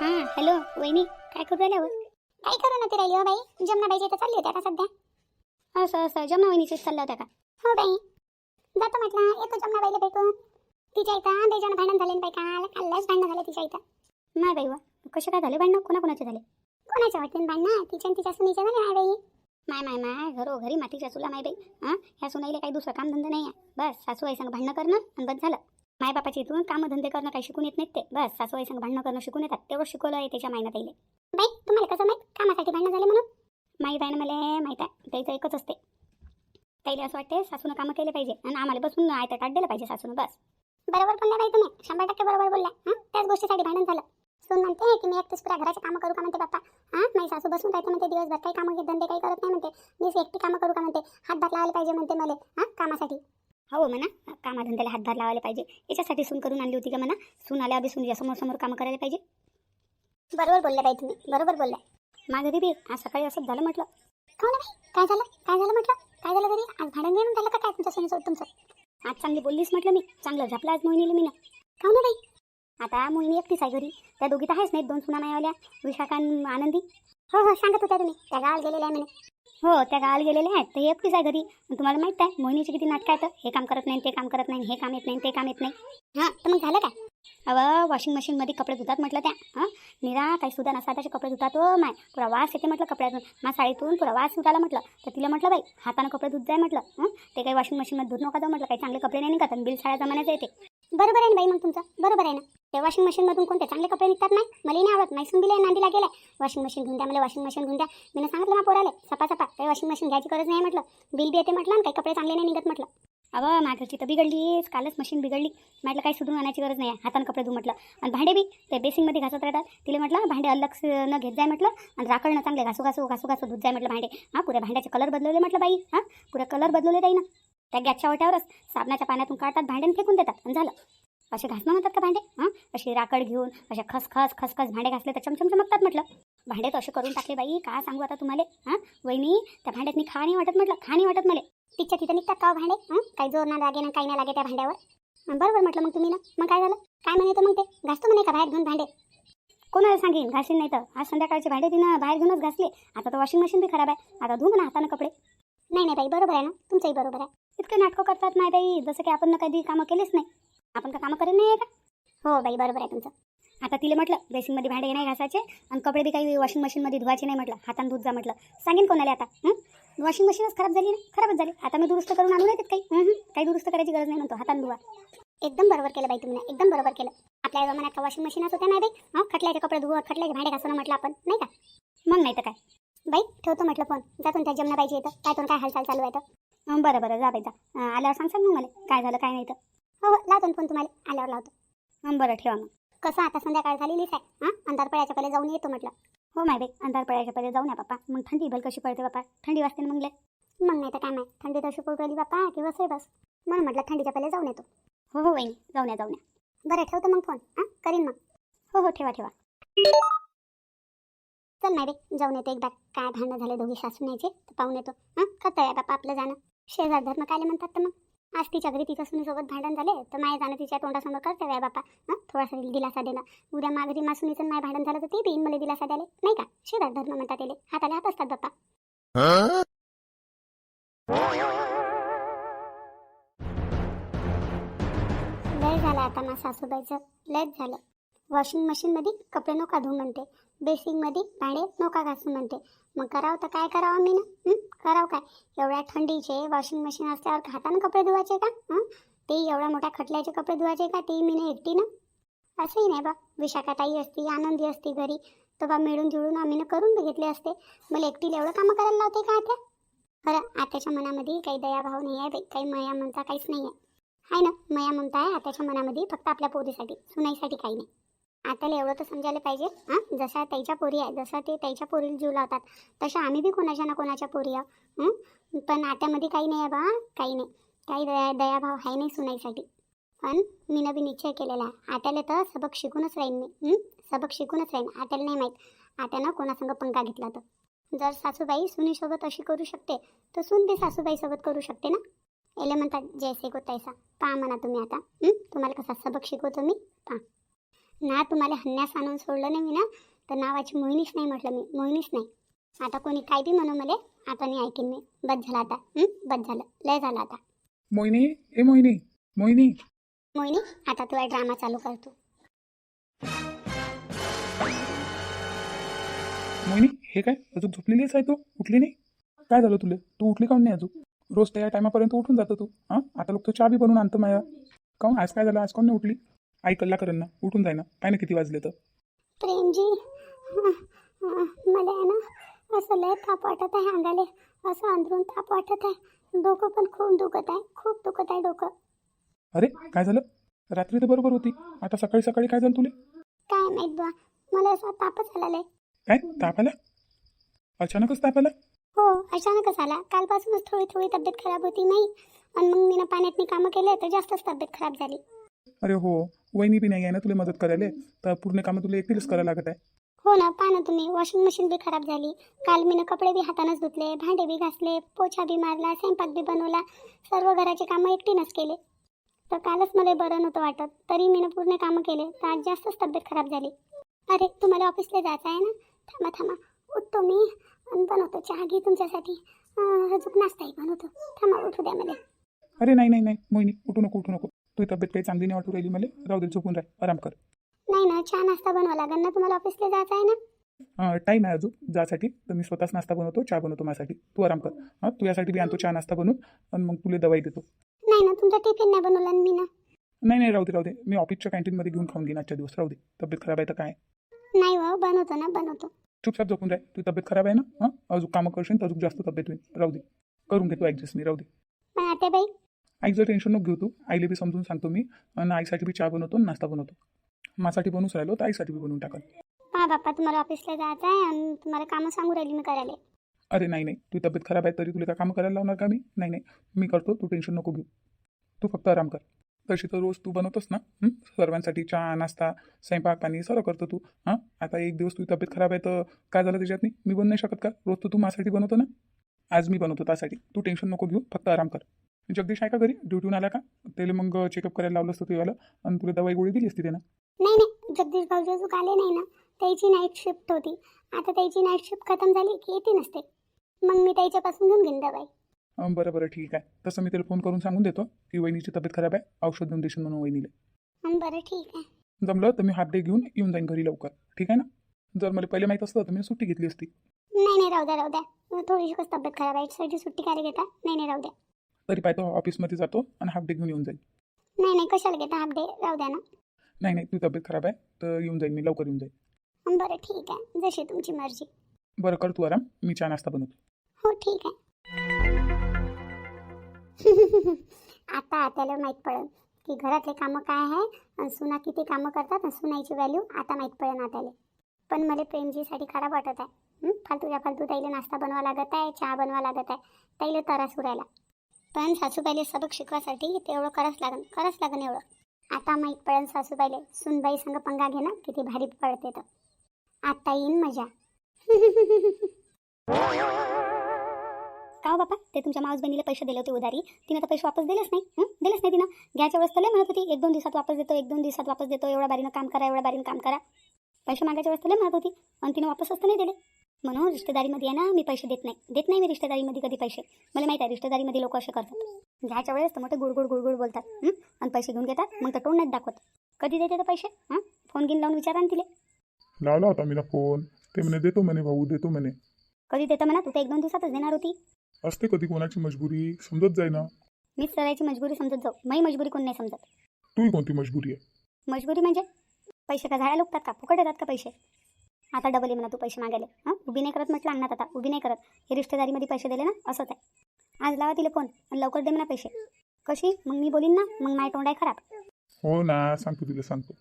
हां हॅलो वहिनी काय करू राहिल्या हो? काय करू ना ती राहिली हो बाई. जमनाबाईच्या इथं चालली होत्या का सध्या. असं असं जमना वहिनीचीच चालल्या होत्या का? हो बाई. जातो म्हटलं येतो जमनाबाईला भेटून. तिच्या इथं बेजान भांडण झाले ना बाई काल. कालच भांडण झाले तिच्या इथं. नाही बाई वा कसे काय झाले भांडणं? कोणाकोणाचे झाले? कोणाच्या वाटते भांडणं? तिच्या आणि तिच्या सुनीचे झाले नाही बाई. माय माय माय घरोघरी मातीच्या चुला माय बाई हां? ह्या सुनाईला काही दुसरं कामधंदा नाही आहे बस सासूबाई संग भांडणं करणं आणि बस झालं. मायबापाच्या इथून कामधंदे करणं काही शिकून येत नाहीत ते. बस सासूबाई संग भांडणं करणं शिकून येतात. तेवढं शिकवलं आहे त्याच्या मायनं ताईले. बाई तुम्हाला कसं माहीत? कामासाठी भांडणं झाले म्हणून? माहीत आहे ना मला? माहीत आहे. त्याचं एकच असते. ताईले असं वाटते सासूनं कामं केले पाहिजे आणि आम्हाला बसून आयतं ताट दिलं पाहिजे सासूनं. बस. बरोबर बोलल्या बाई तुम्ही. शंभर टक्के बरोबर बोलल्या. हां? त्याच गोष्टीसाठी भांडण झालं. सून म्हणते की मी एकटीच पुऱ्या घराचे कामं करू का? म्हणते बाप्पा. हां? माझी सासू बसून राहते म्हणते दिवसभर काही कामं घेत धंदे काही करत नाही म्हणते. मीच एकटी कामं करू का? म्हणते. हातभार लावायला पाहिजे म्हणते मला. हां? कामासाठी. हो म्हणा कामाधंद्याला हातभार लावायला पाहिजे. याच्यासाठी सून करून आणली होती का म्हणा सून आल्या आधी सून समोर समोर कामं करायला पाहिजे. बरोबर बोलल्या बाई तुम्ही. बरोबर बोलल्या माझं दीदी आज सकाळी असंच झालं म्हटलं. का ना बाई. काय झालं? काय झालं म्हटलं? काय झालं तरी आज भांडण घेऊन झालं का काय तुमच्यासोबत तुमचं? आज चांगली बोललीस म्हटलं मी. चांगलं झपलं आज मोहिनीला मी ना का ना बाई. आता मोहिनी एकटीच आहे घरी. त्या दोघी तर आहेच नाहीत. दोन सुना मायावल्या विशाखा आणि आनंदी. हो हो सांगत होत्या तुम्ही. त्या गावाला गेलेल्या आहे म्हणे. हो त्या गावाला गेलेल्या आहेत. तर एकटीच आहे घरी. आणि तुम्हाला माहीत आहे मोहिनीची किती नाटकं आहेत. हे काम करत नाही ते काम करत नाही हे काम येत नाही ते काम येत नाही. हां तर मग झालं काय? अव वॉशिंग मशीनमध्ये कपडे धुतात म्हटलं त्या. हां निरा काही सुद्धा नसा त्याचे कपडे धुतात. माय पुरा वास येते म्हटलं कपड्यातून. मा साडीतून पुरा वास सुटाला म्हटलं. तर तिला म्हटलं बाई हातानं कपडे धुत जाय म्हटलं. हं? ते काही वॉशिंग मशीनमध्ये धुत नका जाऊ म्हटलं. काही चांगले कपडे नाही निघतात आणि बिल साड्या जमान्याचं येते. बरोबर आहे ना बाई मग तुमचं? बरोबर आहे ना. ते वॉशिंग मशीनमधून कोणते? चांगले कपडे निघतात नाही? मला नाही आवडत. मैसून दिले नांदीला गेले वॉशिंग मशीन घेऊन द्या मला वॉशिंग मशीन घेऊन द्या. मी सांगितलं ना पोराले सपा सपा काही वॉशिंग मशीन घ्यायची गरज नाही म्हटलं. बिल बी येते म्हटलं काही कपडे चांगले नाही निघत म्हटलं. अव माझ्याची तर बिघडलीच. कालच मशीन बिघडली. म्हटलं काही सुधरून आणायची गरज नाही आहे. हातानं कपडे धु म्हटलं. आणि भांडे बी ते बेसिंगमध्ये घासत राहतात. तिला म्हटलं भांडे अलग न घेत जाय म्हटलं. आणि राखडनं चांगले घासू घासू घासू घासू धुत जाय म्हटलं भांडे. हां पुऱ्या भांड्याचे कलर बदलवले म्हटलं बाई. हां पुऱ्या कलर बदलवले ताई ना त्या गॅसच्या ओट्यावरच साबणाच्या पाण्यातून काढतात भांडे फेकून देतात. आणि झालं. असे घासणं म्हणतात का भांडे? हां? अशी राकड घेऊन अशा खसखस खसखस भांडे घासले तर चमचम चमकतात म्हटलं. भांडे तर असे करून टाकले बाई का सांगू आता तुम्हाला? हां? वहिनी त्या भांड्यातनी खा नाही वाटत म्हटलं. खा नाही वाटत मला. तिच्या तिथं निघतात का हो भांडे? हां? काही जोर ना लागे ना काही नाही लागे त्या भांड्यावर. बरोबर म्हटलं मग तुम्ही ना. मग काय झालं? काय म्हणे तर मग ते? घासतो म्हणे का बाहेर घेऊन भांडे? कोणाला सांगेन? घासीन नाही तर. आज संध्याकाळचे भांडे तिनं बाहेर घेऊनच घासले. आता तर वॉशिंग मशीन बी खराब आहे. आता धुवून ना हातानं कपडे. नाही नाही बाई बरोबर आहे ना. तुमचंही बरोबर आहे. इतकं नाटकं करतात नाही बाई जसं की आपण कधी कामं केलेच नाही. आपण का कामं करत नाही आहे का? हो बाई बरोबर आहे तुमचं. आता तिला म्हटलं बेसिनमध्ये भांडे नाही घासायचे आणि कपडे बी काही वॉशिंग मशीनमध्ये धुवायचे नाही म्हटलं. हातानं धुत जा म्हटलं. सांगेन कोणाला आता हं? वॉशिंग मशीनच खराब झाली ना? खराबच झाली. आता मी दुरुस्त करून आणू नाही काही. काही दुरुस्त करायची गरज नाही म्हणतो. हातानं धुवा. एकदम बरोबर केलं बाई तुम्ही एकदम बरोबर केलं. आपल्या जमान्यात वॉशिंग मशीनच होत्या नाही बाई? हां? खटल्याचे कपडे धुवा खटल्याचे भांडे घासणं म्हटलं आपण नाही का? मग नाही तर काय. बाई ठेवतो म्हटलं फोन जातून त्या जमना पाहिजे येतं काय तुला काय हालचाल चालू आहे तर? बरं बरं जा बाई जा. आल्यावर सांगशाल मग मला. काय झालं काय नाही तर. हो हो लावतो ना फोन तुम्हाला. आल्यावर लावतो. बरं ठेवा मग. कसं आता संध्याकाळ झालेलीच आहे हां? अंधार पडायच्या पहिले जाऊन येतो म्हटलं. हो माय बाई अंधार पडायच्या पहिले जाऊन या बाप्पा मग थंडी भल कशी पडते बाप्पा थंडी वाजते ना मग मग नाही तर काय नाही थंडी तशी पडली बाप्पा किंवा आहे बस. म्हणून म्हटलं थंडीच्या पहिले जाऊन येतो. हो हो वहिनी जाऊन या जाऊन या. बरं ठेवतो मग फोन. हां? करीन मग. हो हो ठेवा ठेवा. चल नाही रे जाऊन येतो एकदा. काय भांडणं झाले दोघी सासूनायचे तर पाहून येतो. हां? खतं आहे बाप्पा आपलं जाणं. शेजार धर्म कायले म्हणतात तर मग. आज तिच्या घरी तिच्या सुनीसोबत भांडण झाले तर माय जाणं तिच्या तोंडासमोर करते आहे बापा. हां? थोडासा दिलासा देणं. उद्या माघरी मा सुनीचं माय भांडण झालं तर ते बी मला दिलासा द्याले नाही का? शेजार धर्म म्हणतात त्याले हाताला हात असतात बाप्पा. लय झालं आता मा सासूबाईचं. लयच झालं. वॉशिंग मशीनमध्ये कपडे नका धुवू म्हणते. बेसिंगमध्ये भांडे नोका घासून म्हणते. मग करावं तर काय करावं मी ना? करावं काय? एवढ्या थंडीचे वॉशिंग मशीन असल्यावर हातानं कपडे धुवायचे का? ते एवढ्या मोठ्या खटल्याचे कपडे धुवायचे का? ते मी ना एकटी ना? असंही नाही बा. विशाखाताई असती आनंदी असती घरी. तर बा मिळून जुळून आम्ही ना करून बघितले असते. मला एकटीला एवढं कामं करायला लावते का आता खरं आत्याच्या मनामध्ये काही दयाभाव नाही आहे बाई, काही मया म्हणता काहीच नाही आहे. ना? मया म्हणता आहे आत्याच्या मनामध्ये फक्त आपल्या पोरीसाठी सुनाईसाठी काही नाही. आताला एवढं तर समजायला पाहिजे. हां? जशा त्याच्या पोरी आहे जसं ते त्याच्या पोरीला जीव लावतात तशा आम्ही बी कोणाच्या ना कोणाच्या पोरी आहो. पण आत्यामध्ये काही नाही आहे बा काही नाही. काही दया दयाभाव आहे नाही सुनाईसाठी. पण मी बी निश्चय केलेला आहे. आत्याला तर सबक शिकूनच राहीन मी. सबक शिकूनच राहीन. आत्याला नाही माहीत. आत्यानं कोणासंग पंखा घेतला तर. जर सासूबाई सुनीसोबत अशी करू शकते तर सून बी सासूबाईसोबत करू शकते ना? एले म्हणतात जैसे को तैसा. पहा म्हणा तुम्ही आता. तुम्हाला कसा सबक शिकवतो मी? पहा. ना तुम्हाला हन्यास आणून सोडलं नाही मी ना तर नावाची मोहिनीच नाही म्हटलं मी. मोहिनीच नाही. आता कोणी काय बी म्हणू मला आता नाही ऐकेन मी. बस झालं आता. हं? बस झालं. लय झालं आता. मोहिनी? ए मोहिनी? मोहिनी? मोहिनी आता तुला ड्रामा चालू करतो मोहिनी हे काय? अजून झोपलेलीच आहे तू? उठली नाही? काय झालं तुला? तू उठली काऊन नाही अजून? रोज त्या टायमापर्यंत उठून जातो तू. हां? आता लोक तो चहा बी बनवून आणतो माया. काऊन आज काय झालं? आज कोण नाही उठली? आई कल्ला करेन ना. उठून जाय ना. काय ना किती वाजले तर. प्रेमजी मला आहे ना असं लय ताप वाटत आहे अंगाले. असं अंदरून ताप वाटत आहे. डोकं पण खूप दुखत आहे. खूप दुखत आहे डोकं. अरे काय झालं? रात्री तर बरोबर होती. आता सकाळी सकाळी काय झालं तुले? काय माहीत बा मला असा तापच आला लय. काय? ताप आला? अचानकच ताप आला? हो अचानकच आला. कालपासूनच थोडी थोडी तब्येत खराब होती नाही. आणि मग मी ना पाण्यातनी कामं केले तर जास्तच तब्येत खराब झाली. अरे हो वहिनी बी नाही आहे ना तुला मदत करायला? तर पूर्ण कामं तुला एकटीच करायला लागत आहे. हो ना पहा ना तुम्ही. वॉशिंग मशीन बी खराब झाली. काल मी ना कपडे बी हातानंच धुतले भांडे बी घासले पोछा बी मारला स्वयंपाक बी बनवला. सर्व घराचे कामं एकटीनंच केले. तर कालच मला बरं नव्हतं वाटत. तरी मी ना पूर्ण कामं केले. तर आज जास्तच तब्येत खराब झाली. अरे तुम्हाला ऑफिसला जायचं आहे ना? थांबा थांबा. उठतो मी आणि बनवतो चहा. घे तुमच्यासाठी. अजून नाश्ताही बनवतो. थांबा उठू द्या मला. अरे नाही नाही नाही. मोहिनी उठू नको उठू नको. तुझी तब्येत काही चांगली नाही वाटू राहिली मला? राहू दे झोपून राह. आराम कर. नाही ना चहा नाश्ता बनवा लागेल ना? तुम्हाला ऑफिसला जायचं आहे ना? टाईम आहे अजून जासाठी तर मी स्वतःच नाश्ता बनवतो चहा बनवतो माझ्यासाठी. तू आराम कर. हां तुझ्यासाठी बी आणतो चहा नाश्ता बनवून. आणि मग तुला दवाई देतो. नाही ना तुमचा टिफिन नाही बनवला ना मी ना? नाही नाही राहू दे राहू दे. मी ऑफिसच्या कॅन्टीनमध्ये घेऊन खाऊन घेईन आजच्या दिवस. राहू दे. तब्येत खराब आहे तर काय? नाही हो बनवतो ना बनवतो. चुपचाप झोपून राह. तुझी तब्येत खराब आहे ना? हां अजून कामं करशील तर अजून जास्त तब्येत होईल. राहू दे. करून घेतो ॲडजस्ट मी राहू दे. पण आता बाई आईचं टेन्शन नको घेऊ तू आईला बी समजून सांगतो मी आणि आईसाठी बी चहा बनवतो नाश्ता बनवतो. माझ्यासाठी बनवूच राहिलो तर आईसाठी बी बनवून टाकल. हा बाप्पा तुम्हाला ऑफिसला जायचं आहे आणि तुम्हाला कामं सांगू राहिली मी करायला. अरे नाही नाही. तुझी तब्येत खराब आहे तरी तुला काय काम करायला लावणार का मी? नाही नाही. मी करतो तू टेन्शन नको घेऊ. तू फक्त आराम कर. तशी तर रोज तू बनवतोस ना? सर्वांसाठी चहा नाश्ता स्वयंपाक पाणी सर्व करतो तू. हां? आता एक दिवस तुझी तब्येत खराब आहे तर काय झालं त्याच्यात नाही मी बनवू नाही शकत का? रोज तर तू माझ्यासाठी बनवतो ना? आज मी बनवतो त्यासाठी. तू टेन्शन नको घेऊ. फक्त आराम कर. जगदीश आहे का घरी? ड्युटीहून आला का? त्याला मग चेकअप करायला लावलं असतं तुझ्याला आणि तुला दवाई गोळी दिली असती त्यानं. नाही नाही. जगदीश भाऊजी अजून आले नाही ना. त्याची नाईट शिफ्ट होती. आता त्याची नाईट शिफ्ट खतम झाली की येते नसते. मग मी त्याच्यापासून घेऊन घेईन दवाई. बरं बरं. ठीक आहे. तसं मी त्याला फोन करून सांगून देतो की वहिनीची तब्येत खराब आहे. औषध देऊन देशील म्हणून वहिनीला. बरं. ठीक आहे. जमलं तर मी हाफ डे घेऊन येऊन जाईन घरी लवकर. ठीक आहे ना? जर मला पहिले माहीत असतं तर मी सुट्टी घेतली असती. नाही नाही. राहू द्या राहू द्या. थोडीशी तब्येत खराब आहे. सुट्टी काय घेता. नाही नाही. राहू द्या. तरी पाहतो ऑफिसमध्ये जातो आणि हाफ डे घेऊन येऊन जाईल. नाही नाही कशाला घेता? हाफ डे राहू द्या ना. नाही नाही तुझी तब्येत खराब आहे तर येऊन जाईन मी लवकर येऊन जाईन हं, बरं ठीक आहे. जशी तुमची मर्जी. बरं कर तू आराम. मी चहा नाश्ता बनवतो. हो ठीक आहे. आता त्याला माहीत पडेल की घरातले कामं काय आहे आणि सुना किती कामं करतात आणि सुनाईची व्हॅल्यू आता माहीत पडेल आत्याला पण मला प्रेमजीसाठी खराब वाटत आहे? फालतूच्या फालतू ताईला नाश्ता बनवा लागत आहे चहा बनवा लागत आहे ताईला तरास उरायला. पण सासूबाईले सबक शिकवासाठी तेवढं करावंच लागन करावंच लागन एवढं. आता माहीत पडेल सासूबाईले सुनबाई संग पंगा घेणं किती भारी पडते तर. आता येईन मजा. का हो बापा? ते तुमच्या माऊस बहिणीला पैसे दिले होते उधारी. तिने तर पैसे वापस दिलेच नाही दिलेच नाही तिनं? घ्यायच्या वेळेस तर लय म्हणत होती एक दोन दिवसात वापस देतो एक दोन दिवसात वापस देतो एवढ्या बारीनं काम करा एवढ्या बारीनं काम करा. पैसे मागायच्या वेळेस तर लय म्हणत होती आणि तिनं वापसच तर नाही दिले. म्हणून रिश्तेदारीमध्ये आहे ना मी पैसे देत नाही. देत नाही मी रिश्तेदारीमध्ये कधी पैसे. मला माहिती आहे रिश्तेदारीमध्ये लोक असे करतात. घ्यायच्या वेळेस तर मोठे गुडगुड गुडगुड बोलतात हं? आणि पैसे घेऊन घेतात मग तर तोंड नाही दाखवत. कधी देते तर पैसे? हां? फोन घेऊन लावून विचारा तिले. लावला होता मी फोन. ते म्हणे देतो म्हणे भाऊ देतो म्हणे. कधी देतं म्हणा तू तर एक दोन दिवसातच देणार होती. असते कधी कोणाची मजबुरी समजत जाय ना. मीच करायची मजबुरी समजत जाऊ. माझी मजबुरी कोण नाही समजत. तूही कोणती मजबुरी आहे? मजबुरी म्हणजे? पैसे का झाडा लोकतात का? फुकट येतात का पैसे? आता डबल आहे म्हणा तू पैसे मागायला. हां? उभी नाही करत म्हटलं अंगणात आता. उभी नाही करत. हे रिश्तेदारीमध्ये पैसे दिले ना? असंच आहे. आज लावा तिला फोन आणि लवकर दे म्हणा पैसे. कशी? मग मी बोलीन ना? मग माय तोंड आहे खराब. हो ना सांगतो तिला सांगतो.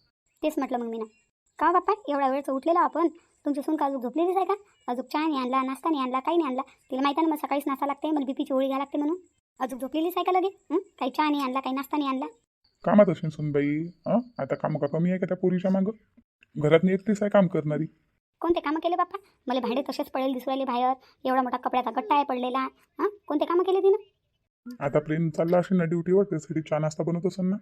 तेच म्हटलं मग मी ना. का हो बाप्पा? एवढा वेळचं उठलेला आपण. तुमची सून का अजून झोपलेलीच आहे का? अजून चहा नाही आणला नाश्ता नाही आणला काही नाही आणला. तिला माहिती आहे ना मग सकाळीच नाश्ता लागते मला बीपीची ओळी घ्या लागते म्हणून. अजून झोपलेलीच आहे का लगे? काही चहा नाही आणला काही नाश्ता नाही आणला? कामात असेल सुनबाई. हां? आता काम का कमी आहे का त्या पोरीच्या मागं? घरात एकटीच आहे काम करणारी. कोणते कामं केले बाप्पा? मला भांडे तसेच पडेल दिसू राहिले बाहेर. एवढा मोठा कपड्याचा गट्टा आहे पडलेला. हां? कोणते कामं केले तिनं? आता प्रेम चालला असेल ना ड्युटीवर त्यासाठी चहा नाश्ता बनवत असेल ना?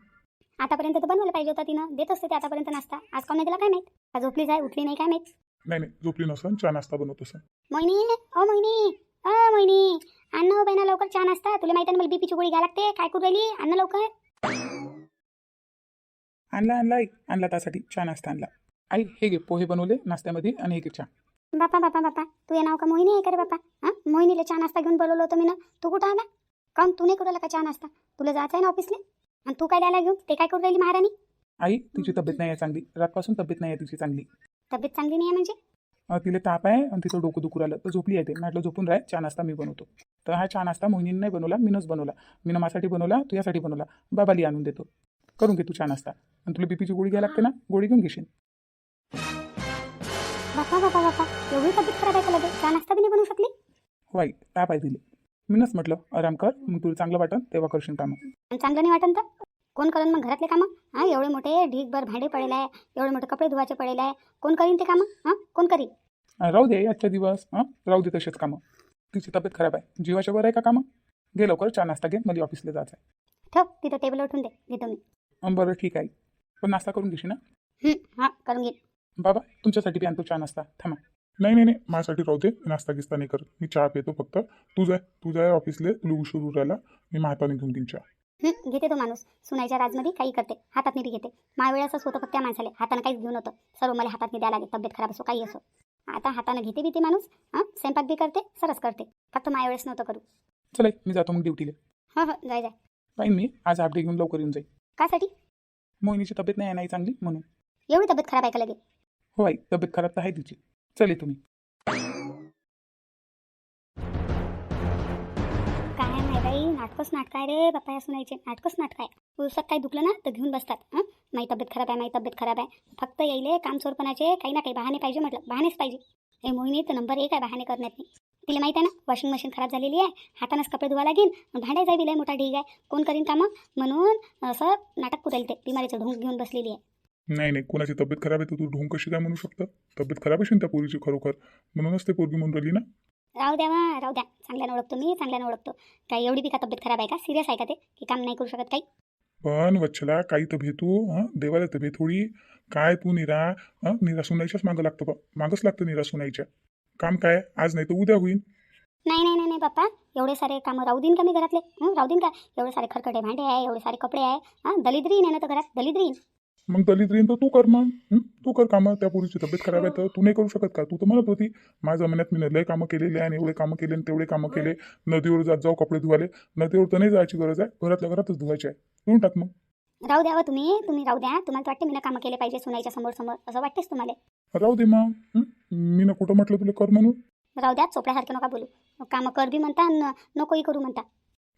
आतापर्यंत तर बनवलं पाहिजे होता तिनं. देत असते ते आतापर्यंत नाश्ता. आज कोण नाही दिला काय माहीत? का झोपलीच आहे उठली नाही काय माहीत? नाही नाही. झोपली नसन चहा नाश्ता बनवत असन मोहिनी ओ मोहिनी अ मोहिनी. अन्न हो बहिणा लवकर चहा नाश्ता. तुला माहिती मला बीपीची गोळी घ्या लागते. काय करू राहिली? अन्न लवकर. आणला आणला आणला त्यासाठी चहा नाश्ता आणला. आई हे घे पोहे बनवले नाश्त्यामध्ये आणि हे घे चहा. बापा बापा बापा तू ये नाव का मोहिनी आहे का रे बापा? हां? मोहिनीला चहा नाश्ता घेऊन बोलवलं होतं मी ना तू कुठं आला? काऊन तू नाही करू का चहा नाश्ता? तुला जायचं आहे ना ऑफिसला आणि तू काय द्यायला घेऊन? ते काय करू राहिली महाराणी? आई तिची तब्येत नाही आहे चांगली. रातपासून तब्येत नाही आहे तिची चांगली. तब्येत चांगली नाही आहे म्हणजे? अं, तिला ताप आहे आणि तिचं डोकं दुखू राहिलं. तर झोपली आहे ते. म्हटलं झोपून राह चहा नाश्ता मी बनवतो. तर हा चहा नाश्ता मोहिनीने नाही बनवला मीनच बनवला. मीनं माझ्यासाठी बनवला तुझ्यासाठी बनवला. बाबाली आणून देतो. करून घे तू चहा नाश्ता. आणि तुला बीपीची गोळी घ्यायला लागते ना? गोळी घेऊन घेशील. बापा बापा बापा एवढी तब्येत खराब आहे का लगेच? चहा नाश्ता बी नाही बनवू शकली? आई ताप आहे तिले? मीनच म्हटलं आराम कर मग तुला चांगलं वाटन तेव्हा करशील कामं. आणि चांगलं नाही वाटन तर? कोण करेन मग घरातले कामं? हां एवढे मोठे ढीकभर भांडे पडेल आहे एवढे मोठे कपडे धुवायचे पडेल आहे. कोण करीन ते कामं? हां कोण करीन? राहू दे आजच्या दिवस हां राहू दे तसेच कामं. तिची तब्येत खराब आहे. जीवाच्या वर आहे का कामं? घे लवकर चहा नाश्ता घे मला ऑफिसला जायचं आहे ठेव तिथं टेबल उठून दे घेतो मी. अं, बरं ठीक आहे. पण नाश्ता करून घेशील ना? हं, हां करून घे बाबा तुमच्यासाठी बी आणतो चहा नाश्ता. थांबा. नाही नाही नाही. माझ्यासाठी राहू दे. नाश्ता गिस्ता नाही करत. मी चहा पितो फक्त. तू जाय. तू जाय ऑफिसले. तुला उशीर राहिला. मी महाताने घेऊन घेईन चहा. हं, घेते तो माणूस. सुनायच्या राजमध्ये काही करते. हातात नाही घेते. मा वेळेसच होतं फक्त त्या माणसाला. हातानं काहीच घेऊन होतं सर्व मला हातात द्यायला लागेल. तब्येत खराब असो काही असो. आता हातानं घेते बी ते माणूस. हां स्वयंपाक बी करते सरस करते. फक्त माझ्या वेळेस नव्हतं करू. चला मी जातो मग ड्युटीला. हो हो जाय जाय. पाहिन मी आज हाफडे घेऊन लवकर येऊन जाईल कासाठी? मोहिनीची तब्येत नाही आहे नाही चांगली? म्हणून. एवढी तब्येत खराब आहे का लगे हो आई तब्येत खराब तर आहे तिची चले तुम्ही. काय नाही बाई नाटकच नाटक आहे रे बाप्पा या सुनायचे नाटकच नाटक आहे. पुरुषात काही दुखलं ना तर घेऊन बसतात. हं? माझी तब्येत खराब आहे माझी तब्येत खराब आहे. फक्त येईले काम चोरपणाचे काही ना काही बहाणे पाहिजे म्हटलं. बहानेच पाहिजे. हे मोहिनी तर नंबर एक आहे बहाणे करण्यात नाही तिला माहिती आहे ना वॉशिंग मशीन खराब झालेली आहे. हातानंच कपडे धुवा लागेल भांड्याचा बी मोठा ढीग आहे. कोण करीन कामं? म्हणून असं नाटक पुरेल ते बिमारीचं ढोंग घेऊन बसलेली आहे. नाही नाही कोणाची तब्येत खराब आहे तर तू ढोंग कशी काय म्हणू शकतं? तब्येत खराब असेल त्या पोरीची खरोखर. म्हणूनच ते पोरगी म्हणून राहिली ना? राहू द्या वा राहू द्या. चांगल्यानं ओळखतो मी चांगल्यानं ओळखतो. काय एवढी बी का तब्येत खराब आहे का? सिरियस आहे का ते? की काम नाही करू शकत काही? पण वच्छला काही तर भेटू हं? देवाला तर थोडी काय तू निरा हं? निरा सुनायच्याच मागं लागतं बा. मागच लागतं निरा सुनायच्या काम काय? आज नाही तर उद्या होईल नाही नाही नाही नाही बाप्पा. एवढे सारे कामं राहू देईन का मी घरातले? हं, राहू देईन का? एवढे सारे खरकटे भांडे आहे एवढे सारे कपडे आहे हां? दलिद्रीन आहे ना तर घरात? दलिद्रीन. मग दलित रेन तर तू कर मग. हं? तू कर कामं त्या पोरीची तब्येत खराब आहे तर तू नाही करू शकत का? तू तर म्हणत होती माझ्या मनात मी लय कामं केलेले आहे आणि एवढे कामं केले आणि तेवढे कामं केले. नदीवर जात जाऊ कपडे धुवाले. नदीवर तर नाही जायची गरज आहे घरातल्या घरातच धुवायचे आहे. धुवून टाक मग. राहू द्यावं तुम्ही तुम्ही राहू द्या. तुम्हाला वाटते मी कामं केले पाहिजे सुनायच्या समोर समोर असं वाटतेच तुम्हाला. राहू दे मग. हं? मी ना कुठं म्हटलं तुला कर म्हणून. राहू द्या चोपड्यासारखं नका बोलू. कामं कर बी म्हणता न नकोही करू म्हणता.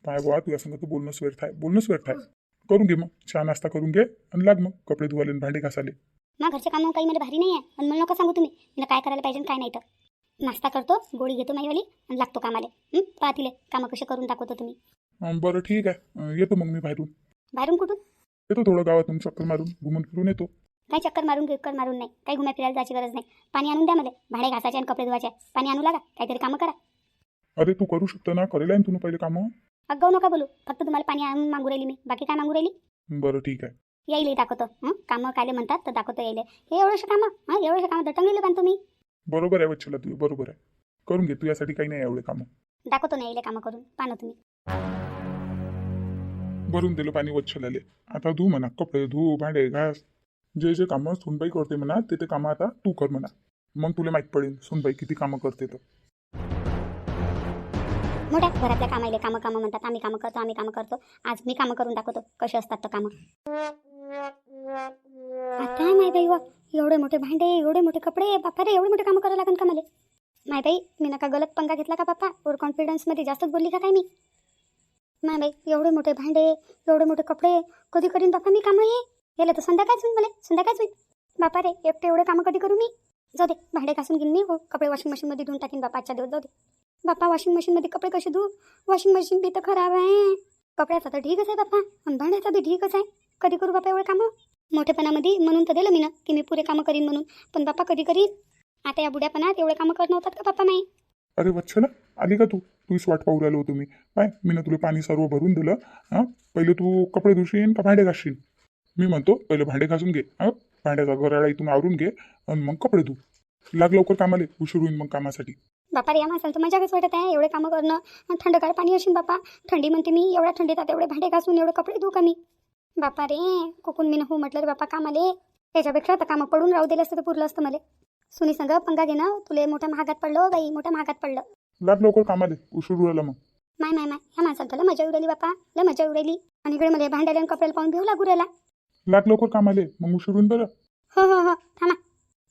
काय बुवा तुझ्या संग तर बोलणंच व्यर्थ आहे. बोलणंच व्यर्थ आहे. करून घे मग. चहा नाश्ता करून घे आणि लाग मग. कपडे धुवाले आणि भांडे घासाले. मग घरचे कामं काही मला भारी नाही आहे आणि मला नको सांगू तुम्ही. मी काय करायला पाहिजे आणि काय नाही तर. नाश्ता करतो गोळी घेतो माझीवाली आणि लागतो कामाला. हं? पाहतीले कामं कसे करून दाखवतो तुम्ही. अं, बरं ठीक आहे. अं, येतो मग मी बाहेरून. बाहेरून कुठून? येतो थोडं गावातून चक्कर मारून. घुमून फिरून येतो. काही चक्कर मारून चक्कर मारून नाही. काही घुम्या फिरायला जायची गरज नाही. पाणी आणून द्या मला. भांडे घासायचे आणि कपडे धुवायचे. आहे. पाणी आणू लागा. काहीतरी कामं करा. अरे तू करू शकतो ना. करेल आहे ना तू पहिले कामं. अगाऊ नका बोलू. फक्त तुम्हाला पाणी आणून मागू राहिली मी. बाकी काय मागू राहिली? बरं ठीक आहे. येईल दाखवतो. हं? कामं काले म्हणतात तर दाखवतो येईल. हे एवढंशा कामं? हां? एवढंशा कामं दटंगलेलं बांधतो मी बरोबर आहे वच्छला तू बरोबर आहे. करून घे तू यासाठी काही नाही एवढे कामं. दाखवतो नाही येईल कामं करून. पाहणं तुम्ही. भरून दिलं पाणी वच्छलाले. आता धू म्हणा कपडे धू भांडे घास. जे जे कामं सुनबाई करते म्हणा ते ते कामं आता तू कर म्हणा. मग तुला माहीत पडेल सुनबाई किती कामं करते तर. मोठ्या घरातल्या कामाले कामं कामं म्हणतात. आम्ही कामं करतो आम्ही कामं करतो. आज मी कामं करून दाखवतो. कसे असतात तर कामं? आता माय बाई वा एवढे मोठे भांडे एवढे मोठे कपडे बापा रे एवढे मोठे कामं करावं लागेल का मला माय बाई मी नका गलत पंगा घेतला का बाप्पा ओवर कॉन्फिडन्समध्ये जास्तच बोलली का काय मी? माय बाई एवढे मोठे भांडे एवढे मोठे कपडे कधी करीन बाप्पा मी कामं ये गेलं तर संध्याकाळच होईल मला संध्याकाळच होईल बापा रे एकटे एवढे कामं कधी करू मी? जाऊ दे भांडे घासून घेईन मी हो. कपडे वॉशिंग मशीनमध्ये धुवून टाकीन बापा आजच्या दिवस जाऊ दे. बाप्पा वॉशिंग मशीनमध्ये कपडे कसे धू वॉशिंग मशीन बी तर खराब आहे. कपड्याचा तर ठीकच आहे बाप्पा आणि भांड्याचा बी ठीकच आहे. कधी करू बापा एवढे कामं? मोठेपणामध्ये म्हणून तर दिलं मी ना की मी पुरे कामं करीन म्हणून. पण बाप्पा कधी करीन? आता या बुड्यापणात एवढे कामं करत नव्हतात का बाप्पा नाही अरे वच्छला आली का तू? तूच वाट पाहू राहिलो होतो मी. पाय मी ना तुला पाणी सर्व भरून दिलं. हां? पहिले तू कपडे धुशील का भांडे घासशील मी म्हणतो पहिले भांडे घासून घे. हां? भांड्याचा घराडा इथून आवरून घे. आणि मग कपडे धू. लाग लवकर कामाले. उशीर होईल मग कामासाठी. बापा रे या माणसाला तर मजाकच वाटत आहे. एवढे कामं करणं. थंडगार पाणी असेल बापा. थंडी म्हणते मी एवढ्या थंडीत आता एवढे भांडे घासून एवढे कपडे धुऊ का मी? बापा रे कोकून मी हो म्हटलं रे बापा कामाले. त्याच्यापेक्षा आता कामं पडून राहू दिलं असतं तर पुरलं असतं मला. सुनी संग पंगा घेणं तुले मोठ्या महागात पडलं हो बाई मोठ्या महागात पडलं. लाग लवकर कामाले उशीर उरायला मग. माय माय माय ह्या माणसाला तर लय मजा उरायली बापा. लय मजा उरायली आणि इकडे मला भांड्याला आणि कपड्याला पाहून भिऊ लागू राहिला. लाग लवकर कामाले मग उशीर होईन बरं. हो हो हो थांबा.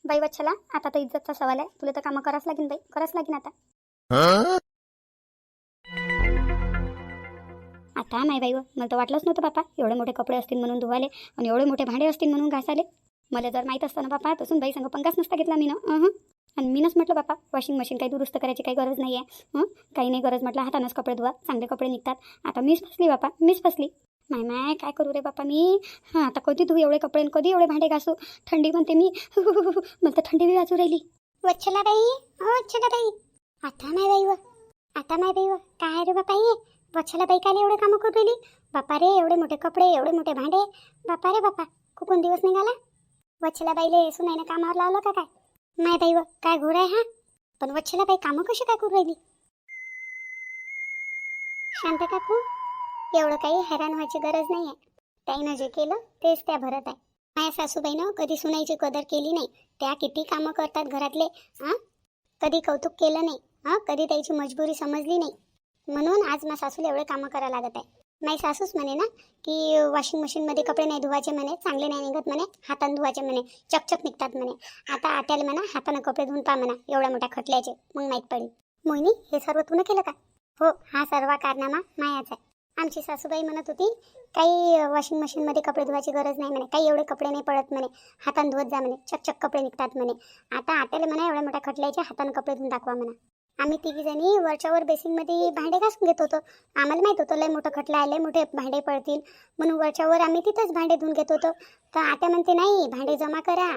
बाई वच्छला आता तर इज्जतचा सवाल आहे. तुला तर कामं करावंच लागेल बाई. करावंच लागेल आता. आता नाही बाई हो. मला तर वाटलंच नव्हतं बापा. एवढे मोठे कपडे असतील म्हणून धुवाले आणि एवढे मोठे भांडे असतील म्हणून घासाले. मला जर माहीत असतं ना बापा तसून बाई संग पंगाच नसता घेतला मी ना. आणि मीनच म्हटलं बापा वॉशिंग मशीन काही दुरुस्त करायची काही गरज नाही आहे काही नाही गरज म्हटलं हातानंच कपडे धुवा. चांगले कपडे निघतात. आता मीच फसली बापा. मीच फसली. माय माय काय करू रे बापा मी? हां आता कधी तू एवढे कपडे कधी एवढे भांडे घासू? थंडी म्हणते मी. मला तर थंडी बी वाजू राहिली. वच्छला बाई हो वच्छला बाई. आता नाही बाई व आता नाही बाई व काय रे बापा ये वच्छला बाई काय एवढे कामं करू राहिली. बापा रे एवढे मोठे कपडे एवढे मोठे भांडे. बापा रे बापा कुठून दिवस निघाला. वच्छला बाईले सुनाईनं कामावर लावलं का काय? नाही बाई व काय घोर आहे हा? पण वच्छला बाई कामं कशी काय करू राहिली? शांत काकू एवढं काही हैराण व्हायची गरज नाही आहे त्याईनं जे केलं तेच त्या भरत आहे. माझ्या सासूबाईनं कधी सुनाईची कदर केली नाही. त्या किती कामं करतात घरातले हां? कधी कौतुक केलं नाही हां? कधी त्याची मजबुरी समजली नाही. म्हणून आज माझ्या सासूला एवढे कामं करायला लागत आहे. माझी सासूच म्हणे ना की वॉशिंग मशीनमध्ये कपडे नाही धुवायचे म्हणे चांगले नाही निघत म्हणे हातानं धुवायचे म्हणे चकचक निघतात म्हणे. आता आट्याला म्हणा हातानं कपडे धुवून पा म्हणा एवढ्या मोठ्या खटल्याचे मग माहीत पडेल. मोहिनी हे सर्व तुनं केलं का? हो हा सर्व कारनामा मायाचा आहे. आमची सासूबाई म्हणत होती काही वॉशिंग मशीनमध्ये कपडे धुवायची गरज नाही म्हणे काही एवढे कपडे नाही पडत म्हणे हातान धुवत जा म्हणे चकचक कपडे निघतात म्हणे. आता आत्याला म्हणा एवढ्या मोठ्या खटल्याच्या हातानं कपडे धुवून दाखवा म्हणा. आम्ही तिघी जणी वरच्यावर बेसिंगमध्ये भांडे घासून घेत होतो. आम्हाला माहीत होतं लय मोठं खटलं आहे लय मोठे भांडे पडतील. म्हणून वरच्यावर आम्ही तिथंच भांडे धुवून घेत होतो. तर आता म्हणते नाही भांडे जमा करा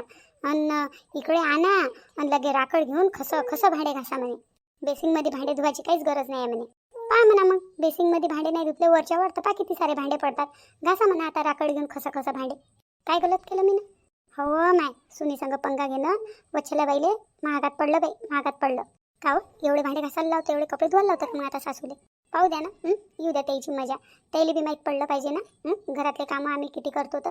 आणि इकडे आणा आणि लगे राखड घेऊन खसं खसं भांडे घासा म्हणे. बेसिंगमध्ये भांडे धुवायची काहीच गरज नाही आहे म्हणे. पहा म्हणा मग? बेसिंगमध्ये भांडे नाही धुतले वरच्यावर तर पहा किती सारे भांडे पडतात. घासा म्हणा आता राखड घेऊन खसं खसं भांडे. काय गलत केलं मी ना हो माय सुनी संग पंगा घेणं वच्छला बाईले महागात पडलं बाई महागात पडलं. का हो? एवढे भांडे घासायला लावतो एवढे कपडे धुवायला लावतात मग आता सासूले? पाहू द्या ना? येऊ द्या त्याची मजा. त्याला बी माहीत पडलं पाहिजे ना? घरातले कामं आम्ही किती करतो तर.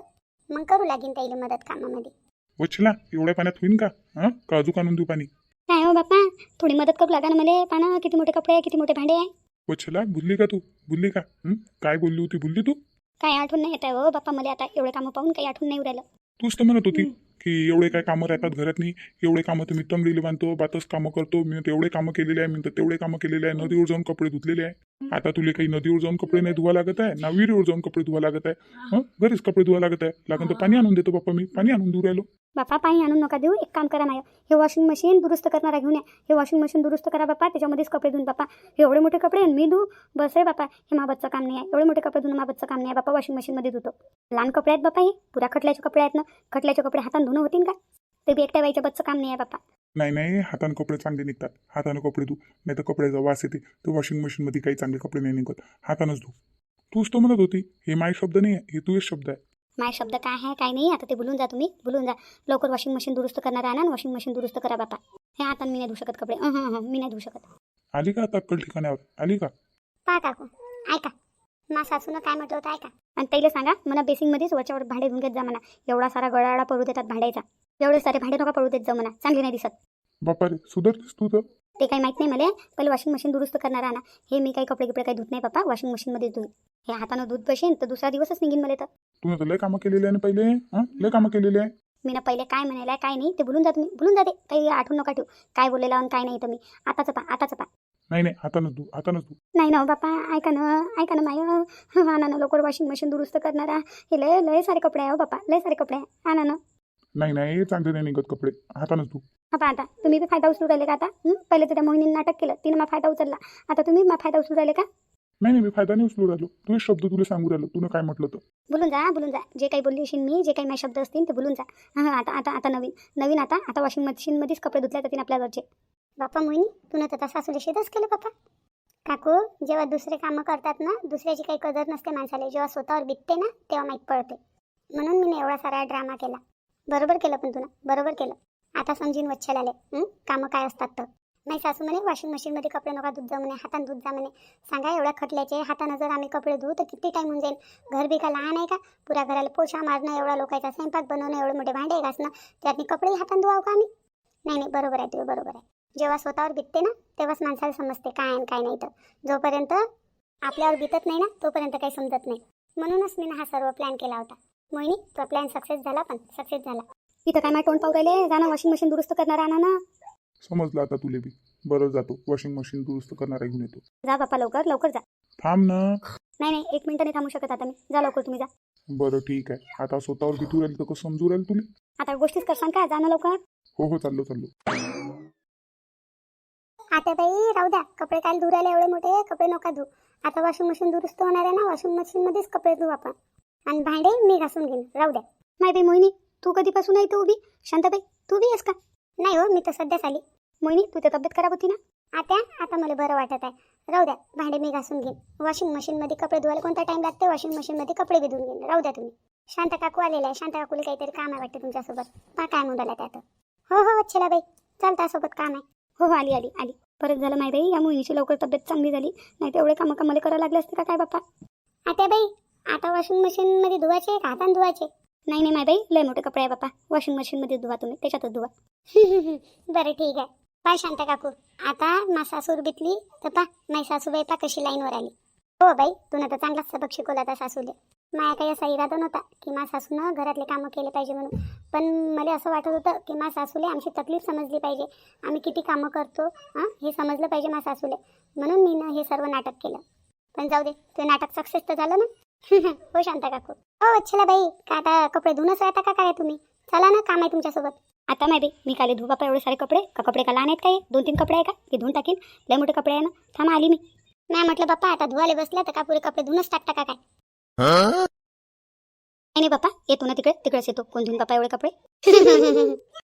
मग करू लागेल त्याला मदत कामामध्ये. वच्छला एवढ्या पाण्यात होईन का? हं? का अजून आणून देऊ पाणी. काय हो बापा थोडी मदत करू लागा ना मला. पाना किती मोठे कपडे आहे किती मोठे भांडे आहे. वच्छला भुलली का तू? भुलली का? हं? काय बोलली होती? भुलली तू? काय आठवण नाही येत आहे हो बापा मला आता एवढे कामं पाहून काही आठवण नाही उरायलं तूच तर म्हणत होती. की एवढे काय कामं राहतात घरात नाही एवढे कामं तर मी तमलेले बांधतो बातच कामं करतो मी तर एवढे कामं केलेले आहे. मी तर तेवढे कामं केलेले आहे नदीवर जाऊन कपडे धुतलेले आहे. आता तुला काही नदीवर जाऊन कपडे नाही धुवा लागत आहे ना विहिरीवर जाऊन कपडे धुवा लागत आहे. हं. घरीच कपडे धुवा लागत आहे. लागन तर पाणी आणून देतो बाप्पा मी. पाणी आणून देऊ राहिलो. बापा पाणी आणून नका देऊ. एक काम करा माय. हे वॉशिंग मशीन दुरुस्त करणारा घेऊन या. हे वॉशिंग मशीन दुरुस्त करा बापा त्याच्यामध्येच कपडे धुवून बापा हे एवढे मोठे कपडे मी धू. बस रे बापा हे माबाचं काम नाही आहे. एवढे मोठे कपडे धुणं माबाचं काम नाही आहे बापा वॉशिंग मशीनमध्ये धुतो. लहान कपडे आहेत बापा हे. पुरा खटल्याचे कपडे आहेत ना. खटल्याचे कपडे हाताने धुणं होतील का? ते बी एकट्या बाईच्या बच्चं काम नाही आहे बापा नाही नाही हाताने कपडे चांगले निघतात. हाताने कपडे धु नाही तर कपड्याचा वास येते. तर वॉशिंग मशीनमध्ये काही चांगले कपडे नाही निघत. हातानंच धु. तूच तर म्हणत होती हे माय शब्द नाही आहे हे तुझे शब्द आहे. माझे शब्द काय आहे काय नाही आता ते भुलून जा तुम्ही भुलून जा. लवकर वॉशिंग मशीन दुरुस्त करणारा आणा वॉशिंग मशीन दुरुस्त करा बापा हे हाताने मी नाही धुऊ शकत कपडे. अहं, अहं, मी नाही धुऊ शकत. आली का आता अक्कल ठिकाण्यावर आली का? पहा काकू ऐका. मा सासूनं काय म्हटलं होतं ऐका. आणि त्याला सांगा मला बेसिंगमध्येच वरच्यावर भांडे धुवून घेत जा म्हणा. एवढा सारा गळाळा पडू देतात भांड्याचा. एवढे सारे भांडे नका पडू देत जा म्हणा. चांगले नाही दिसत. बापा रे सुधारलीस तू तर. ते काही माहीत नाही मला. पहिले वॉशिंग मशीन दुरुस्त करणार आणा हे मी काही कपडे गिपडे काही धुत नाही बापा. वॉशिंग मशीनमध्ये धुईन. हे हातानं दूध बसेन तर दुसरा दिवसच निघीन मला तर. तू तर लय कामं केलेले आहे ना पहिले हं? लय कामं केलेले आहे. मी ना पहिले काय म्हणायला काय नाही ते भुलून जा तुम्ही. भुलून जाते. काही आठवून नका ठेवू. काय बोललेलं आणि काय नाही तर मी. आताच पा आताच पा नाही नाही हातानंच धु हातानंच धु नाही ना बापा ऐका ना ऐका ना माय आणा ना लवकर वॉशिंग मशीन दुरुस्त करणारा हे लय लय सारे कपडे आहे हो बापा लय सारे कपडे आहे आणा ना. नाही नाही चांगले नाही निघत कपडे हातानंच धु हा आता तुम्ही बी फायदा उचलू राहिले का आता? हं? पहिले तर त्या मोहिनीने नाटक केलं तिने मग फायदा उचलला. आता तुम्ही मग फायदा उचलू राहिले का? नाही नाही मी फायदा नाही उचलू राहिलो. तुझे शब्द तुला सांगू राहिलो तुला काय म्हटलं तर. बोलून जा बोलून जा. जे काही बोलली असेल मी जे काही माझे शब्द असतील ते बोलून जा. हां हां आता आता आता नवीन नवीन आता आता वॉशिंग मशीनमध्येच कपडे धुतले जातील आपल्या घरचे. बापा मोहिनी तुनं तर तसा सुरक्षितच केलं बापा. काकू जेव्हा दुसरे कामं करतात ना दुसऱ्याची काही कदर नसते माणसाला जेव्हा स्वतःवर बितते ना तेव्हा माहीत पडते. म्हणून मी एवढा सारा ड्रामा केला. बरोबर केलं पण तुला बरोबर केलं. आता समजीन वच्छल आले कामं काय असतात तर? नाही सासू म्हणे वॉशिंग मशीनमध्ये कपडे नका दूध जा म्हणे हातानं दूध जा म्हणे. सांगा एवढ्या खटल्याचे हातानं जर आम्ही कपडे धुऊ तर किती टाईम होऊन जाईल? घर बी का लहान आहे का? पुऱ्या घराला पोछा मारणं एवढा लोकांचा स्वयंपाक बनवणं एवढे मोठे भांडे घासणं त्यातनी कपडे हातानं धुवावं का आम्ही? नाही नाही बरोबर आहे तुम्ही बरोबर आहे. जेव्हा स्वतःवर बितते ना तेव्हाच माणसाला समजते काय आणि काय नाही तर. जोपर्यंत आपल्यावर बितत नाही ना तोपर्यंत काही समजत नाही. म्हणूनच मी हा सर्व प्लॅन केला होता. मोहिनी तो प्लॅन सक्सेस झाला पण सक्सेस झाला. इथं काय माझ्या तोंड पाहू राहिले? जाणं वॉशिंग मशीन दुरुस्त करणार आणा ना समजलं आता तुले बी. बरं जातो वॉशिंग मशीन दुरुस्त करणारा घेऊन येतो. जा बाप्पा लवकर लवकर जा. थांब ना. नाही नाही एक मिनिटं नाही थांबू शकत आता मी. जा लवकर तुम्ही जा. बरं ठीक आहे. आता स्वतःवर भीतू राहील तर कसं समजू राहील तुला? आता गोष्टीच करसान का? जा ना लवकर. हो हो चाललो चाललो. आता बाई राहू द्या. कपडे काय धुरायला एवढे मोठे? कपडे नका धू आता वॉशिंग मशीन दुरुस्त होणार आहे ना? वॉशिंग मशीन मध्येच कपडे धुवू आपण. आणि भांडे मी घासून घेईन. राहू द्या. माय बाई मोहिनी तू कधीपासून आहे तू उभी? शांताबाई तू बी आहेस का? नाही हो मी तर सध्याच आली. मोहिनी तुझी तब्येत खराब होती ना? आता? आता मला बरं वाटत आहे. राहू द्या भांडे मी घासून घेईन. वॉशिंग मशीनमध्ये कपडे धुवायला कोणता टाइम लागते वॉशिंग मशीनमध्ये कपडे बी धुवून घेईन. राहू द्या तुम्ही. शांत काकू आलेला आहे शांत काकूला काहीतरी काम आहे वाटतं तुमच्यासोबत. पहा काय म्हणून त्यात हो हो अच्छेला बाई. चालता सोबत काम आहे. हो हो आली आली आली. परत झालं माय बाई या मोहिनीची लवकर तब्येत चांगली झाली नाही तर एवढे कामं कामाला करावं लागले असते का काय बाप्पा? आता बाई आता वॉशिंग मशीनमध्ये धुवायचे का? हाताने धुवायचे. नाही नाही माय बाई लय मोठे कपडे आहे बाप्पा. वॉशिंग मशीनमध्ये धुवा तुम्ही त्याच्यातच धुवा. बरं ठीक आहे. पाय शांत काकू आता मा सासूर बितली तर पा माझी सासूबाई पा कशी लाईनवर आली. हो बाई तुला तर चांगलाच सबक शिकवला आता सासूले. माया काही असा इरादा नव्हता की माझ्या सासूनं घरातले कामं केले पाहिजे म्हणून. पण मला असं वाटत होतं की माझ्या सासूले आमची तकलीफ समजली पाहिजे. आम्ही किती कामं करतो हां? हे समजलं पाहिजे मा सासूले. म्हणून मी ना हे सर्व नाटक केलं. पण जाऊ दे ते नाटक सक्सेस तर झालं ना? हो शांत काकू. हो अच्छाला बाई. का आता कपडे धुनच राहता का काय तुम्ही? चला ना काम आहे तुमच्यासोबत. आता माहिती मी काले धू बापा एवढे सारे कपडे. का कपडे का लहान आहेत काय? दोन तीन कपडे आहे का? ते धुवून टाकीन. लय मोठे कपडे आहे ना. थांबा आली मी. नाही म्हटलं बाप्पा आता धुवाले बसल्या तर का पुरे कपडे धुवूनच टाकता का काय? नाही बाप्पा येतो ना तिकडे तिकडेच येतो. कोण धुवून बाप्पा एवढे कपडे?